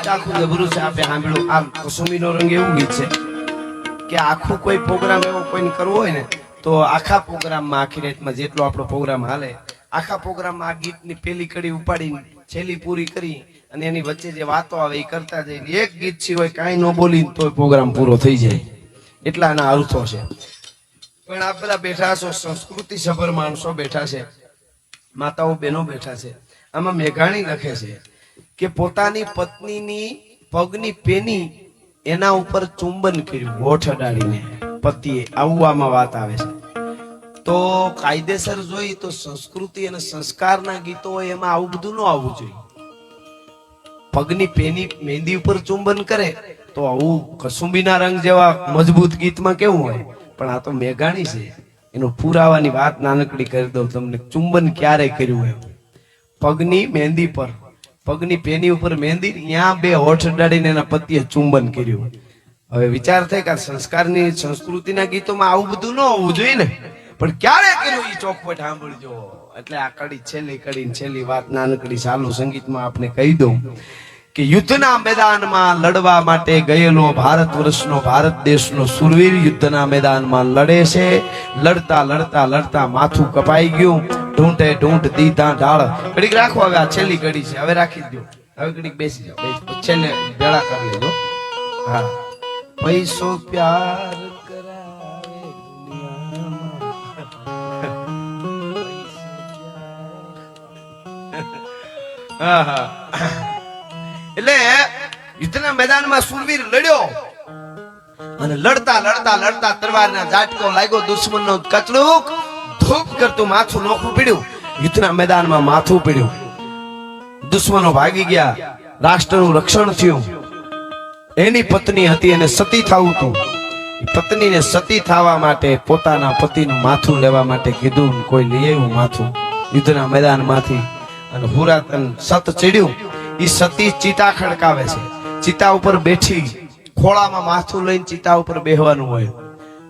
ગીત આખું જબરું છે આપણે સાંભળ્યું આ કસુમીનો રંગ એવું ગીત છે કે આખું કોઈ પ્રોગ્રામ એવો કોઈને કરવો હોય ને, તો આખા પ્રોગ્રામમાં આખી રાતમાં જેટલો આપણો પ્રોગ્રામ હાલે, આખા પ્રોગ્રામમાં આ ગીતની પેલી કડી ઉપાડીને છેલ્લી પૂરી કરી અને એની વચ્ચે જે વાતો આવે એ કરતા જઈને એક ગીત સિવાય કાંઈ ન બોલી તો પ્રોગ્રામ પૂરો થઈ જાય. એટલા એના અર્થો છે. પણ આ બધા બેઠા છો સંસ્કૃતિ સભર માણસો બેઠા છે, માતાઓ બહેનો બેઠા છે, આમાં મેઘાણી લખે છે કે પોતાની પત્નીની પગની પેની એના ઉપર ચુંબન કર્યું, હોઠ અડાડીને. પતિએ આવું આમાં વાત આવે છે. તો કાયદેસર જોઈ તો સંસ્કૃતિ અને સંસ્કારના ગીતો હોય એમાં આવું બધું ન આવવું જોઈએ. પગની પેની મહેંદી ઉપર ચુંબન કરે તો આવું કસુંબીના રંગ જેવા મજબૂત ગીતમાં કેવું હોય? પણ આ તો મેઘાણી છે. એનો પુરાવાની વાત નાનકડી કરી દઉં તમને. ચુંબન ક્યારે કર્યું એમ પગની મહેંદી પર. પગની પેની ઉપર મહેંદી ત્યાં બે હોઠ અડાડીને એના પતિએ ચુંબન કર્યું. હવે વિચાર થાય કે સંસ્કારની, સંસ્કૃતિના ગીતોમાં આવું બધું ન હોવું જોઈએ ને. પણ ક્યારે કર્યું એ ચોખવટ સાંભળજો? એટલે આ કડી, છેલ્લી કડી છેલ્લી વાત, નાનકડી ચાલુ સંગીતમાં આપને કહી દઉં કે યુદ્ધના મેદાનમાં લડવા માટે ગયેલો ભારત વર્ષનો, ભારત દેશનો સુરવીર યુદ્ધના મેદાનમાં લડે છે. લડતા લડતા લડતા માથું કપાઈ ગયું. ઢૂંઢે ઢૂંઢ દીધા ઢાળ. ઘડીક રાખો હવે, આ છેલ્લી ઘડી છે. હવે રાખી દો હવે ઘડીક બેસી જાઓ. છેલ્લે ભેળા કરી લેજો. હા. પૈસો પ્યાર એટલે યુદ્ધના મેદાનમાં સુરવીર લડ્યો. અને લડતા લડતા લડતા તરવારના ઝાટકો લાગ્યો દુશ્મનનો કચડુક ધૂપ કરતું માથું નોખું પીડ્યું યુદ્ધના મેદાનમાં માથું પીડ્યું દુશ્મનો ભાગી ગયા. રાષ્ટ્રનું રક્ષણ થયું. એની પત્ની હતી એને સતી થવું હતું. પત્નીને સતી થવા માટે પોતાના પતિનું માથું લેવા માટે કીધું, કોઈ લઈ આવ્યું માથું? યુદ્ધના મેદાનમાંથી. અને હુરાતન સત ચડ્યું. એ સતી ચિતા ખડકાવે છે. ચિતા ઉપર બેઠી. ખોળામાં માથું લઈને ચિતા ઉપર બેહવાનું હોય.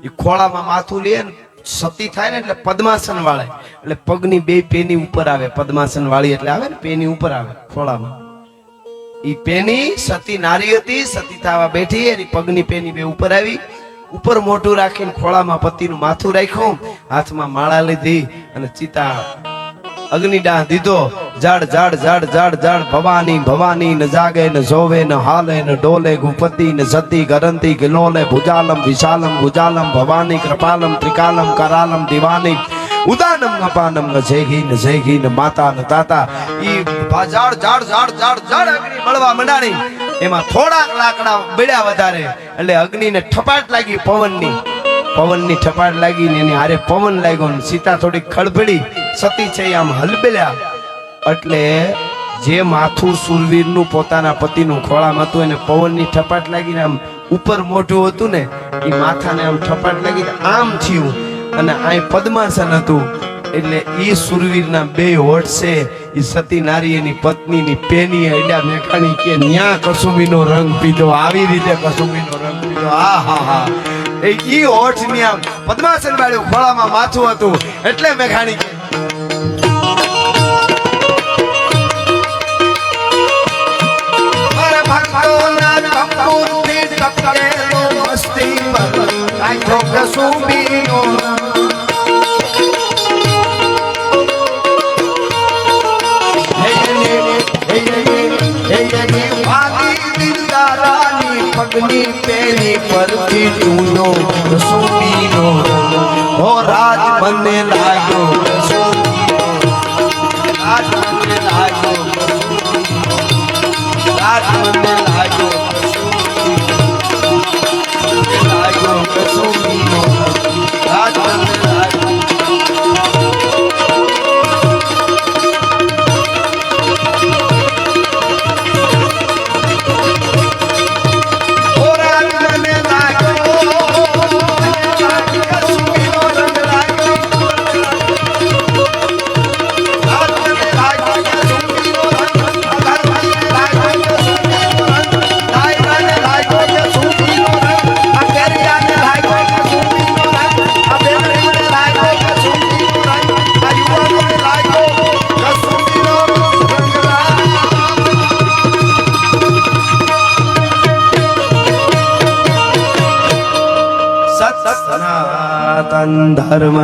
એ ખોળામાં માથું લે ને સતી થાય ને એટલે પદ્માસન વાળે. એટલે પગની બે પેની ઉપર આવે. પદ્માસન વાળી એટલે આવે ને, પેની ઉપર આવે, ખોળામાં. ઈ પેની સતી નારી હતી, સતી થવા બેઠી, એની પગની પેની બે ઉપર આવી. ઉપર મોઢું રાખીને ખોળામાં પતિનું માથું રાખ્યું. હાથમાં માળા લીધી અને ચિતા અગ્નિદાહ દીધો. જાડ જાડ જાડ જાડ જાડ, ભવાની ભવાની, ન જાગે, ન જોવે, ન હાલે, ન ડોલે ગુપતિ ન સતી ગરંતી, ગિલોલે, ભુજાલમ, વિશાલમ, ભુજાલમ, ભવાની, કૃપાલમ, ત્રિકાલમ, કરાલમ, દિવાની, ઉદાનમ, અપાનમ, ન જેગી ન જેગી, ન માતા, ન તાતા. ઈ જાડ જાડ જાડ જાડ જાડ અગ્નિ મળવા મંડાણી. એમાં થોડાક લાકડા બળ્યા વધારે. એટલે અગ્નિને ઠપાટ લાગી પવનની. પવનની ઠપાટ લાગી ને એની હારે પવન લાગ્યો ને સીતા થોડી ખડબડી સતી છે આમ હલબેલ્યા. એટલે જે માથું સુરવીરનું પોતાના પતિનું ખોળામાં હતું, એને પવનની ઠપાટ લાગીને આમ ઉપર મોઢું હતું ને એ માથાને આમ ઠપાટ લાગી આમ થયું અને આ પદ્માસન હતું. એટલે ઈ સુરવીરના બે હોઠ છે એ સતી નારી એની પત્નીની પેની અડ્યા મેખાણી કે, ન્યા નો રંગ પીધો, આવી રીતે કસુંબીનો રંગ પીધો. આ, હા હા. એ ઈ હોઠની આમ પદ્માસન વાળું ખોળામાં માથું હતું. એટલે મેખાણી કે પગની પેલી પરથી ચૂનો કસુંબીનો હો રાજ મને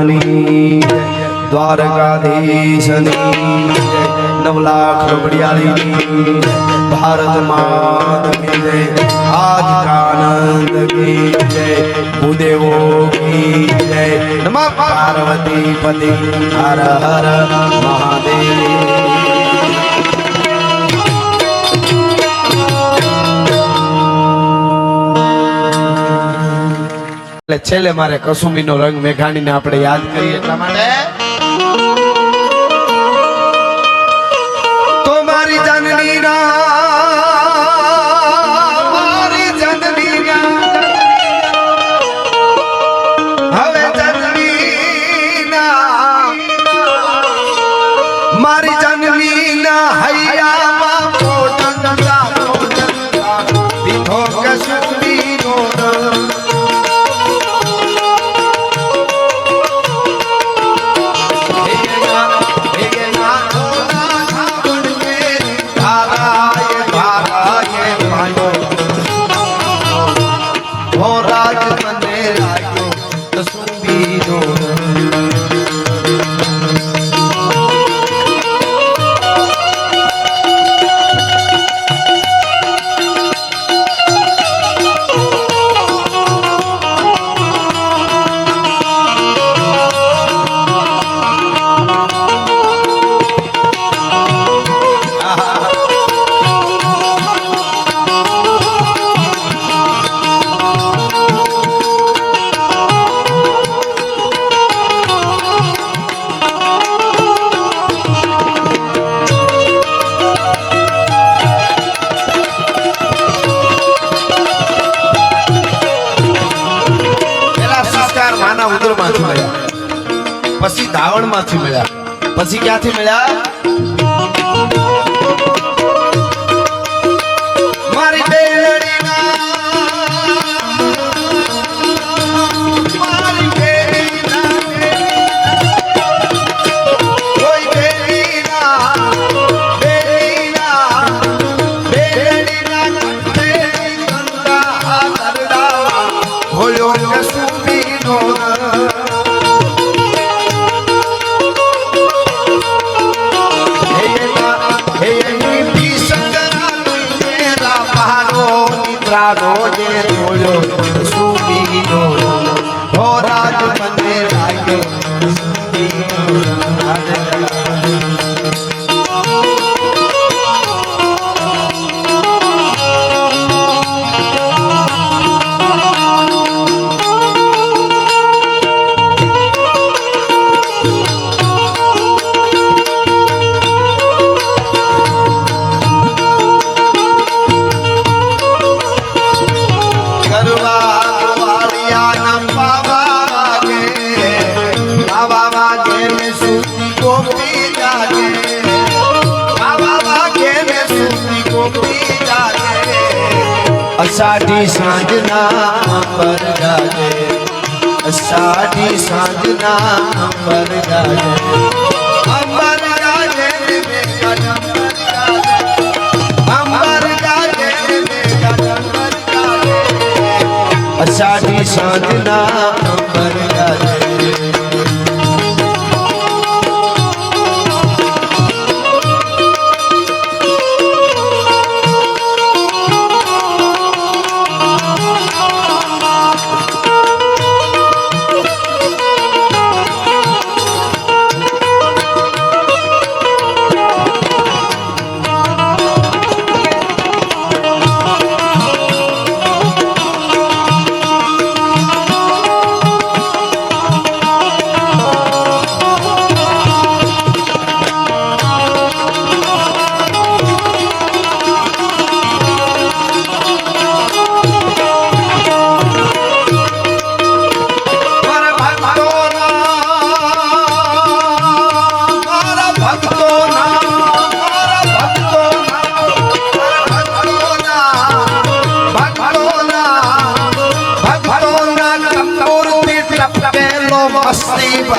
ની જય. દ્વારકાધીશની. નવ લાખ જય. ભારત માત જય આજ કાનંદ કી જય ભૂદેવો કી જય નમઃ પાર્વતી પતિ હર હર મહાદેવ એટલે છેલ્લે મારે કસુમીનો રંગ મેઘાણીને આપણે યાદ કરીએ. એટલા માટે? તો મારી જનની ના મારી જનની હવે જનની મારી જનની ના હૈયામાં પછી મળ્યા? પછી ક્યાંથી મળ્યા? મારી બેલડીના મારી ਹਰੇ અષાઢી સાંજના પર ગાજે સાડી સાંજના પર ગાજે અંબર ગાજે ને મેઘા